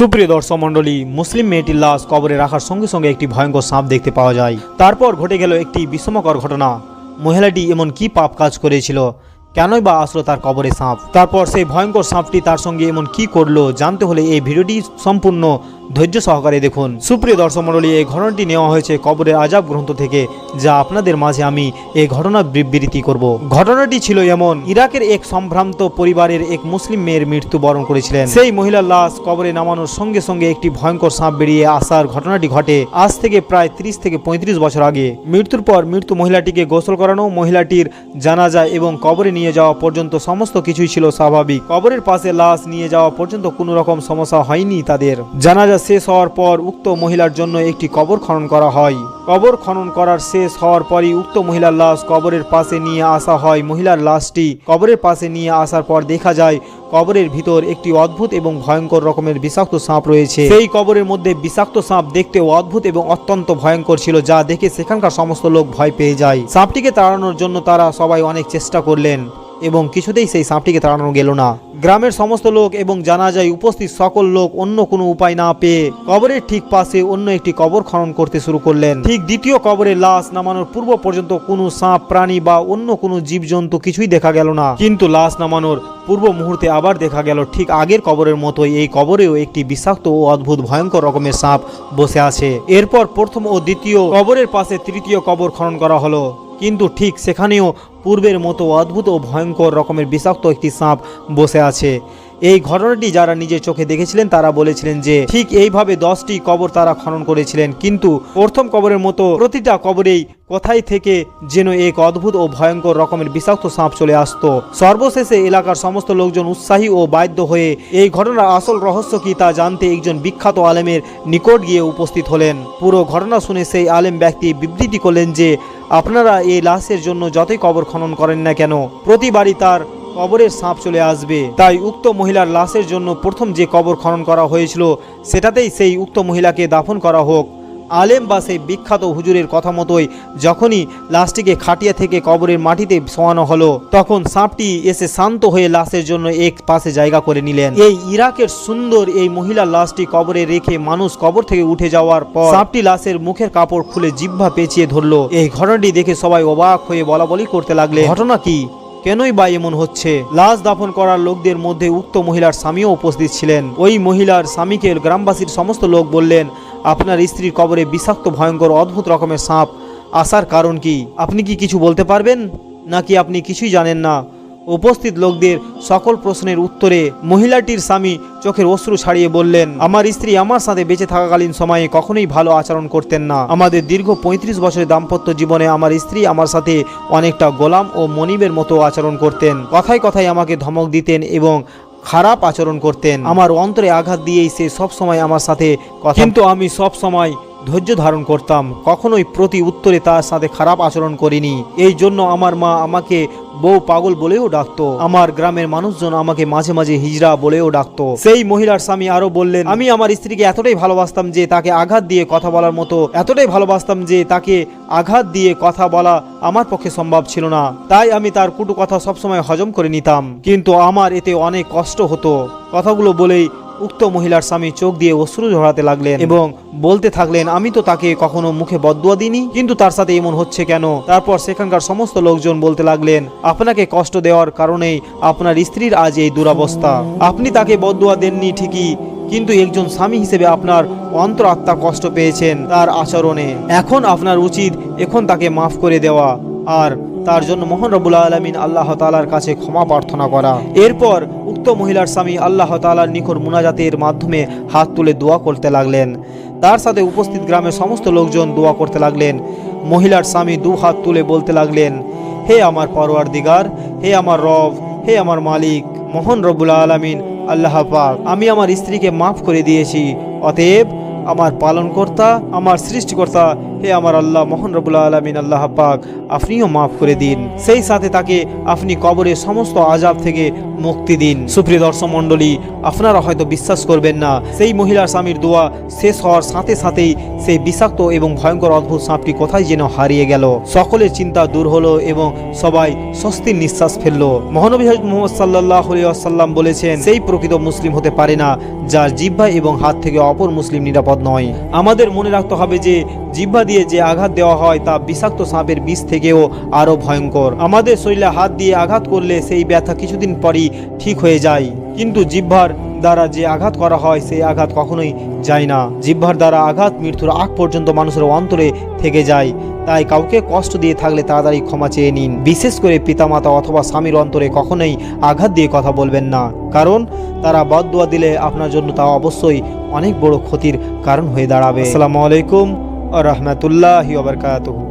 সুপ্রিয় দর্শক মণ্ডলী, মুসলিম মেয়েটির লাশ কবরে রাখার সঙ্গে সঙ্গে একটি ভয়ঙ্কর সাপ দেখতে পাওয়া যায়। তারপর ঘটে গেল একটি বিষমকর ঘটনা। মহিলাটি এমন কি পাপ কাজ করেছিল? কেনই বা আসলো তার কবরে সাপ? তারপর সেই ভয়ঙ্কর সাপটি তার সঙ্গে এমন কি করল? জানতে হলে এই ভিডিওটি সম্পূর্ণ ধৈর্য সহকারে দেখুন। সুপ্রিয় দর্শক মণ্ডলী, এই ঘটনাটি নেওয়া হয়েছে কবরের আজাব গ্রন্থ থেকে, যা আপনাদের মাঝে আমি এই ঘটনা বিবৃতি করব। ঘটনাটি ছিল এমন, ইরাকের এক সম্ভ্রান্ত পরিবারের এক মুসলিম মেয়ের মৃত্যু বরণ করেছিলেন। সেই মহিলার লাশ কবরে নামানোর সঙ্গে সঙ্গে একটি ভয়ঙ্কর সাপ বেরিয়ে আসার ঘটনাটি ঘটে আজ থেকে প্রায় 30 থেকে পঁয়ত্রিশ বছর আগে। মৃত্যুর পর মৃত্যু মহিলাটিকে গোসল করানো, মহিলাটির জানাজা এবং কবরে নিয়ে যাওয়া পর্যন্ত সমস্ত কিছুই ছিল স্বাভাবিক। কবরের পাশে লাশ নিয়ে যাওয়া পর্যন্ত কোনো রকম সমস্যা হয়নি তাদের। জানাজা শেষ হওয়ার পর উক্ত মহিলার জন্য একটি কবর খনন করা হয়। কবর খনন করার শেষ হওয়ার পরই উক্ত মহিলার লাশ কবরের পাশে নিয়ে আসা হয়। মহিলার লাশটি কবরের পাশে নিয়ে আসার পর দেখা যায়, কবরের ভিতর একটি অদ্ভুত এবং ভয়ঙ্কর রকমের বিষাক্ত সাপ রয়েছে। সেই কবরের মধ্যে বিষাক্ত সাপ দেখতে অদ্ভুত এবং অত্যন্ত ভয়ঙ্কর ছিল, যা দেখে সেখানকার সমস্ত লোক ভয় পেয়ে যায়। সাপটিকে তাড়ানোর জন্য তারা সবাই অনেক চেষ্টা করলেন। এবং কিছুতেই সেই সাপটিকে তাড়ানো গেল না। গ্রামের সমস্ত লোক এবং জানা যায় উপস্থিত সকল লোক অন্য কোনো উপায় না পেয়ে কবরের ঠিক পাশে অন্য একটি কবর খনন করতে শুরু করলেন। ঠিক দ্বিতীয় কবরের লাশ নামানোর পূর্ব পর্যন্ত কোনো সাপ, প্রাণী বা অন্য কোনো জীবজন্তু কিছুই দেখা গেল না। কিন্তু লাশ নামানোর পূর্ব মুহূর্তে আবার দেখা গেল, ঠিক আগের কবরের মতোই এই কবরেও একটি বিষাক্ত ও অদ্ভুত ভয়ঙ্কর রকমের সাপ বসে আছে। এরপর প্রথম ও দ্বিতীয় কবরের পাশে তৃতীয় কবর খনন করা হলো। কিন্তু ঠিক সেখানেও পূর্বের মতো অদ্ভুত ও ভয়ঙ্কর রকমের বিষাক্ত একটি সাপ বসে আছে। এই ঘটনাটি যারা নিজের চোখে দেখেছিলেন, তারা বলেছিলেন যে ঠিক এইভাবে দশটি কবর তারা খনন করেছিলেন। কিন্তু প্রথম কবরের মতো প্রতিটা কবরেই কোথায় থেকে যেন এক অদ্ভুত ও ভয়ঙ্কর রকমের বিষাক্ত সাপ চলে আসত। সর্বশেষে এলাকার সমস্ত লোকজন উৎসাহী ও বাধ্য হয়ে এই ঘটনার আসল রহস্য কি তা জানতে একজন বিখ্যাত আলেমের নিকট গিয়ে উপস্থিত হলেন। পুরো ঘটনা শুনে সেই আলেম ব্যক্তি বিবৃতি করলেন যে, আপনারা এই লাশের জন্য যতই কবর খনন করেন না কেন, প্রতিবারই তার কবরের সাপ চলে আসবে। তাই উক্ত মহিলার লাশের জন্য প্রথম যে কবর খনন করা হয়েছিল, সেটাতেই সেই উক্ত মহিলাকে দাফন করা হোক। আলেম বা সেই বিখ্যাত হুজুরের কথা মতোই যখনই লাশটিকে খাটিয়া থেকে কবরের মাটিতে শোয়ানো হলো, তখন সাপটি এসে শান্ত হয়ে লাশের জন্য এক পাশে জায়গা করে নিলেন। এই ইরাকের সুন্দর এই মহিলার লাশটি কবরে রেখে মানুষ কবর থেকে উঠে যাওয়ার পর সাপটি লাশের মুখের কাপড় খুলে জিহ্বা পেঁচিয়ে ধরলো। এই ঘটনাটি দেখে সবাই অবাক হয়ে বলা বলি করতে লাগলে ঘটনা কি? কেনই বা এমন হচ্ছে? লাশ দাফন করার লোকদের মধ্যে উক্ত মহিলার স্বামীও উপস্থিত ছিলেন। ওই মহিলার স্বামীকে গ্রামবাসীর সমস্ত লোক বললেন, আপনার স্ত্রীর কবরে বিষাক্ত, ভয়ঙ্কর, অদ্ভুত রকমের সাপ আসার কারণ কি? আপনি কি কিছু বলতে পারবেন? নাকি আপনি কিছুই জানেন না? উপস্থিত লোকদের সকল প্রশ্নের উত্তরে মহিলাটির স্বামী চোখের অশ্রু ছাড়িয়ে বললেন, আমার স্ত্রী আমার সাথে বেঁচে থাকাকালীন সময়ে কখনোই ভালো আচরণ করতেন না। আমাদের দীর্ঘ পঁয়ত্রিশ বছরের দাম্পত্য জীবনে আমার স্ত্রী আমার সাথে অনেকটা গোলাম ও মনিবের মতো আচরণ করতেন। কথায় কথায় আমাকে ধমক দিতেন এবং খারাপ আচরণ করতেন। আমার অন্তরে আঘাত দিয়েই সে সব সময় আমার সাথে কিন্তু আমি সব সময় ধৈর্য ধারণ করতাম। কখনোই প্রতি উত্তরে তার সাথে খারাপ আচরণ করিনি। এই জন্য আমার মা আমাকে বউ পাগল বলেও ডাকতো। আমার গ্রামের মানুষজন আমাকে মাঝে মাঝে হিজরা বলেও ডাকতো। সেই মহিলার স্বামী আরও বললেন, আমি আমার স্ত্রীকে এতটাই ভালোবাসতাম যে তাকে আঘাত দিয়ে কথা বলার মতো, এতটাই ভালোবাসতাম যে তাকে আঘাত দিয়ে কথা বলা আমার পক্ষে সম্ভব ছিল না। তাই আমি তার কুটু কথা সবসময় হজম করে নিতাম। কিন্তু আমার এতে অনেক কষ্ট হতো। কথাগুলো বলেই উক্ত মহিলার স্বামী চোখ দিয়ে অশ্রু ঝরাতে লাগলেন এবং বলতে থাকলেন, আমি তো তাকে কখনো মুখে বদুয়া দিইনি, কিন্তু তার সাথে এমন হচ্ছে কেন? তারপর সেখানকার সমস্ত লোকজন বলতে লাগলেন, আপনাকে কষ্ট দেওয়ার কারণেই আপনার স্ত্রীর আজ এই দুরাবস্থা। আপনি তাকে বদুয়া দেননি ঠিকই, কিন্তু একজন স্বামী হিসেবে আপনার অন্তর আত্মা কষ্ট পেয়েছেন তার আচরণে। এখন আপনার উচিত এখন তাকে মাফ করে দেওয়া। আর তার জন্য মোহন রবুল আলমিন আল্লাহ তালার কাছে ক্ষমা প্রার্থনা করা। এরপর উক্ত মহিলার স্বামী আল্লাহ তালার নিকট মুনাজাতের মাধ্যমে হাত তুলে দোয়া করতে লাগলেন। তার সাথে উপস্থিত গ্রামের সমস্ত লোকজন দোয়া করতে লাগলেন। মহিলার স্বামী দু হাত তুলে বলতে লাগলেন, হে আমার পরোয়ার দিগার হে আমার রব, হে আমার মালিক, মোহন রবুল আলমিন আল্লাহ পাক, আমি আমার স্ত্রীকে মাফ করে দিয়েছি। অতএব আমার পালনকর্তা, আমার সৃষ্টিকর্তা হে আমার আল্লাহ, মোহন রবুল্লা আলমিন, আল্লাহ পাক, আপনিও মাফ করে দিন। সেই সাথে তাকে আপনি কবরের সমস্ত আজাব থেকে মুক্তি দিন। সুপ্রিয় দর্শক মণ্ডলী, আপনারা হয়তো বিশ্বাস করবেন না, সেই মহিলার স্বামীর দোয়া শেষ হওয়ার সাথে সাথেই সেই বিষাক্ত এবং ভয়ঙ্কর অদ্ভুত সাপটি কোথায় যেন হারিয়ে গেল। সকলের চিন্তা দূর হলো এবং সবাই স্বস্তির নিঃশ্বাস ফেলল। মহানবী হজরত মোহাম্মদ সাল্লাহ আসাল্লাম বলেছেন, সেই প্রকৃত মুসলিম হতে পারে না, যার জিহ্বা এবং হাত থেকে অপর মুসলিম নিরাপদ নয়। আমাদের মনে রাখতে হবে যে জিহ্বা দিয়ে যে আঘাত দেওয়া হয় তা বিষাক্ত সাপের বিষ থেকেও আরও ভয়ঙ্কর। আমাদের শরীরে হাত দিয়ে আঘাত করলে সেই ব্যথা কিছুদিন পরই ঠিক হয়ে যায়। কিন্তু জিহ্বার দ্বারা যে আঘাত করা হয় সেই আঘাত কখনোই যায় না। জিহ্বার দ্বারা আঘাত মৃত্যুর আগ পর্যন্ত মানুষের অন্তরে থেকে যায়। তাই কাউকে কষ্ট দিয়ে থাকলে তাড়াতাড়ি ক্ষমা চেয়ে নিন। বিশেষ করে পিতামাতা অথবা স্বামীর অন্তরে কখনোই আঘাত দিয়ে কথা বলবেন না। কারণ তারা বদদোয়া দিলে আপনার জন্য তা অবশ্যই অনেক বড় ক্ষতির কারণ হয়ে দাঁড়াবে। আসসালামু আলাইকুম। রহমতুল্লাহ বারকাতুহু